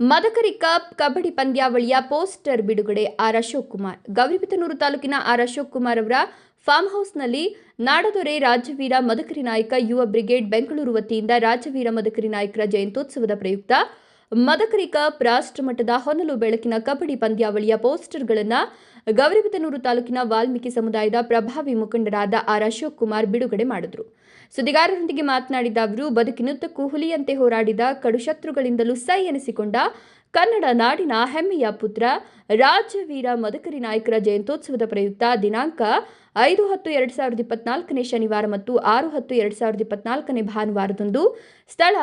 Madakari cup kabaddi ಪಂದ್ಯಾವಳಿಯ poster ಬಿಡುಗಡೆ R Ashok Kumar. Gauribidanur ತಾಲೂಕಿನ ಆರ್ ಅಶೋಕ್ ಕುಮಾರ್ ಅವರ ಫಾರ್ಮ್ ಹೌಸ್ನಲ್ಲಿ ನಾಡದೊರೆ ರಾಜವೀರ ಮದಕರಿ ನಾಯಕ ಯುವ ಬ್ರಿಗೇಡ್ ಬೆಂಗಳೂರು ವತಿಯಿಂದ ರಾಜವೀರ ಮದಕರಿ ನಾಯಕರ ಜಯಂತ್ಯೋತ್ಸವದ ಪ್ರಯುಕ್ತ ಮದಕರಿ ಕಪ್ ರಾಷ್ಟ್ರಮಟ್ಟದ ಹೊನಲು ಬೆಳಕಿನ ಕಬಡ್ಡಿ ಪಂದ್ಯಾವಳಿಯ ಪೋಸ್ಟರ್ಗಳನ್ನು ಗೌರಿಬಿದನೂರು ತಾಲೂಕಿನ ವಾಲ್ಮೀಕಿ ಸಮುದಾಯದ ಪ್ರಭಾವಿ ಮುಖಂಡರಾದ ಆರ್ ಅಶೋಕ್ ಕುಮಾರ್ ಬಿಡುಗಡೆ ಮಾಡಿದರು. ಸುದ್ದಿಗಾರರೊಂದಿಗೆ ಮಾತನಾಡಿದ ಅವರು, ಬದುಕಿನುದ್ದಕ್ಕೂ ಹುಲಿಯಂತೆ ಹೋರಾಡಿದ ಕಡುಶತ್ರುಗಳಿಂದಲೂ ಸೈ ಎನಿಸಿಕೊಂಡ ಕನ್ನಡ ನಾಡಿನ ಹೆಮ್ಮೆಯ ಪುತ್ರ ರಾಜವೀರ ಮದಕರಿ ನಾಯಕರ ಜಯಂತ್ಯೋತ್ಸವದ ಪ್ರಯುಕ್ತ ದಿನಾಂಕ ಐದು ಹತ್ತು ಎರಡು ಸಾವಿರದ ಇಪ್ಪತ್ನಾಲ್ಕನೇ ಶನಿವಾರ ಮತ್ತು ಆರು ಹತ್ತು ಎರಡು ಸಾವಿರದ ಇಪ್ಪತ್ನಾಲ್ಕನೇ ಭಾನುವಾರದಂದು ಸ್ಥಳ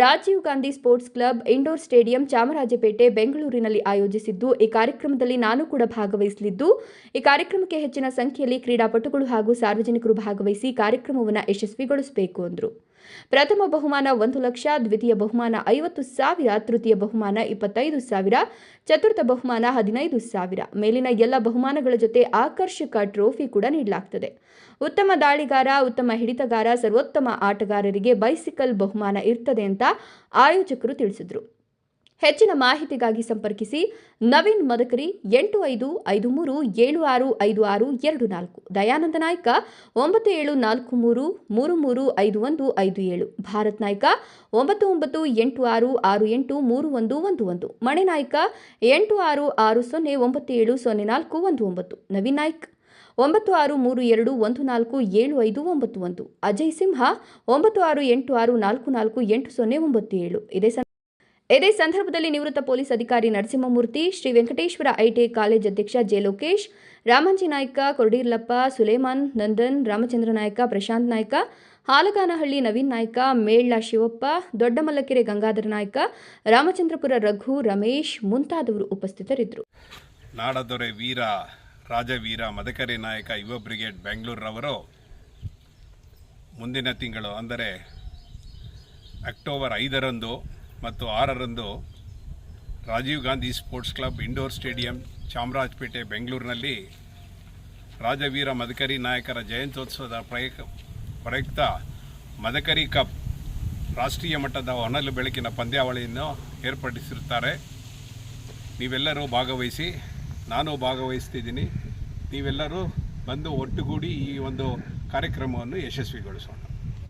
Rajiv Gandhi sports club indoor stadium Chamarajpet, ಬೆಂಗಳೂರಿನಲ್ಲಿ ಆಯೋಜಿಸಿದ್ದು. ಈ ಕಾರ್ಯಕ್ರಮದಲ್ಲಿ ನಾನು ಕೂಡ ಭಾಗವಹಿಸಲಿದ್ದು. ಈ ಕಾರ್ಯಕ್ರಮಕ್ಕೆ ಹೆಚ್ಚಿನ ಸಂಖ್ಯೆಯಲ್ಲಿ ಕ್ರೀಡಾಪಟುಗಳು ಹಾಗೂ ಸಾರ್ವಜನಿಕರು ಭಾಗವಹಿಸಿ ಕಾರ್ಯಕ್ರಮವನ್ನು ಯಶಸ್ವಿಗೊಳಿಸಬೇಕು ಎಂದರು ಪ್ರಥಮ ಬಹುಮಾನ ಒಂದು ಲಕ್ಷ, ದ್ವಿತೀಯ ಬಹುಮಾನ ಐವತ್ತು ಸಾವಿರ, ತೃತೀಯ ಬಹುಮಾನ ಇಪ್ಪತ್ತೈದು ಸಾವಿರ, ಚತುರ್ಥ ಬಹುಮಾನ ಹದಿನೈದು ಸಾವಿರ. ಮೇಲಿನ ಎಲ್ಲ ಬಹುಮಾನಗಳ ಜೊತೆ ಆಕರ್ಷಕ ಟ್ರೋಫಿ ಕೂಡ ನೀಡಲಾಗುತ್ತದೆ ಉತ್ತಮ ದಾಳಿಗಾರ, ಉತ್ತಮ ಹಿಡಿತಗಾರ, ಸರ್ವೋತ್ತಮ ಆಟಗಾರರಿಗೆ ಬೈಸಿಕಲ್ ಬಹುಮಾನ ಇರ್ತದೆ ಅಂತ ಆಯೋಜಕರು ತಿಳಿಸಿದರು. ಹೆಚ್ಚಿನ ಮಾಹಿತಿಗಾಗಿ ಸಂಪರ್ಕಿಸಿ ನವೀನ್ ಮದಕರಿ ಎಂಟು ಐದು ಐದು ಮೂರು ಏಳು ಆರು ಐದು ಆರು ಎರಡು ನಾಲ್ಕು. ದಯಾನಂದ ನಾಯ್ಕ ಒಂಬತ್ತು ಏಳು ನಾಲ್ಕು ಮೂರು ಮೂರು ಮೂರು ಐದು ಒಂದು ಐದು ಏಳು. ಭಾರತ್ ನಾಯ್ಕ ಒಂಬತ್ತು ಒಂಬತ್ತು ಎಂಟು ಆರು ಆರು ಎಂಟು ಮೂರು ಒಂದು ಒಂದು ಒಂದು. ಮಣೆ ನಾಯ್ಕ ಎಂಟು ಆರು ಆರು ಸೊನ್ನೆ ಒಂಬತ್ತು ಏಳು ಸೊನ್ನೆ ನಾಲ್ಕು ಒಂದು ಒಂಬತ್ತು. ನವೀನ್ ನಾಯ್ಕ್ ಒಂಬತ್ತು ಆರು ಮೂರು ಎರಡು ಒಂದು ನಾಲ್ಕು ಏಳು ಐದು ಒಂಬತ್ತು ಒಂದು. ಅಜಯ್ ಸಿಂಹ ಒಂಬತ್ತು ಆರು ಎಂಟು ಆರು ನಾಲ್ಕು ನಾಲ್ಕು ಎಂಟು ಸೊನ್ನೆ ಒಂಬತ್ತು ಏಳು. ಇದೇ ಇದೇ ಸಂದರ್ಭದಲ್ಲಿ ನಿವೃತ್ತ ಪೊಲೀಸ್ ಅಧಿಕಾರಿ ನರಸಿಂಹಮೂರ್ತಿ, ಶ್ರೀ ವೆಂಕಟೇಶ್ವರ ಐಟಿಐ ಕಾಲೇಜ್ ಅಧ್ಯಕ್ಷ ಜೆ ಲೋಕೇಶ್, ರಾಮಂಜಿ ನಾಯ್ಕ ಕೊರಡೀರ್ಲಪ್ಪ ಸುಲೇಮಾನ್ ನಂದನ್, ರಾಮಚಂದ್ರ ನಾಯ್ಕ, ಪ್ರಶಾಂತ್ ನಾಯ್ಕ ಹಾಲಗಾನಹಳ್ಳಿ ನವೀನ್ ನಾಯ್ಕ, ಮೇಳ್ಳ ಶಿವಪ್ಪ, ದೊಡ್ಡಮಲ್ಲಕೆರೆ ಗಂಗಾಧರ ನಾಯ್ಕ, ರಾಮಚಂದ್ರಪುರ ರಘು, ರಮೇಶ್ ಮುಂತಾದವರು ಉಪಸ್ಥಿತರಿದ್ದರು. ನಾಡದೊರೆ ವೀರ ರಾಜವೀರ ಮದಕರಿ ನಾಯಕ ಯುವ ಬ್ರಿಗೇಡ್ ಬೆಂಗಳೂರವರು ಮುಂದಿನ ತಿಂಗಳು, ಅಂದರೆ ಅಕ್ಟೋಬರ್ ಐದರಂದು ಮತ್ತು ಆರರಂದು Rajiv Gandhi sports club indoor stadium, Chamarajpet, ಬೆಂಗಳೂರಿನಲ್ಲಿ ರಾಜವೀರ ಮದಕರಿ ನಾಯಕರ ಜಯಂತ್ಯೋತ್ಸವದ ಪ್ರಯುಕ್, ಪ್ರಯುಕ್ತ ಮದಕರಿ ಕಪ್ ರಾಷ್ಟ್ರೀಯ ಮಟ್ಟದ ಹೊನಲು ಬೆಳಕಿನ ಪಂದ್ಯಾವಳಿಯನ್ನು ಏರ್ಪಡಿಸಿರುತ್ತಾರೆ. ನೀವೆಲ್ಲರೂ ಭಾಗವಹಿಸಿ ನಾನು ಭಾಗವಹಿಸ್ತಿದ್ದೀನಿ. ನೀವೆಲ್ಲರೂ ಬಂದು ಒಟ್ಟುಗೂಡಿ ಈ ಒಂದು ಕಾರ್ಯಕ್ರಮವನ್ನು ಯಶಸ್ವಿಗೊಳಿಸೋಣ.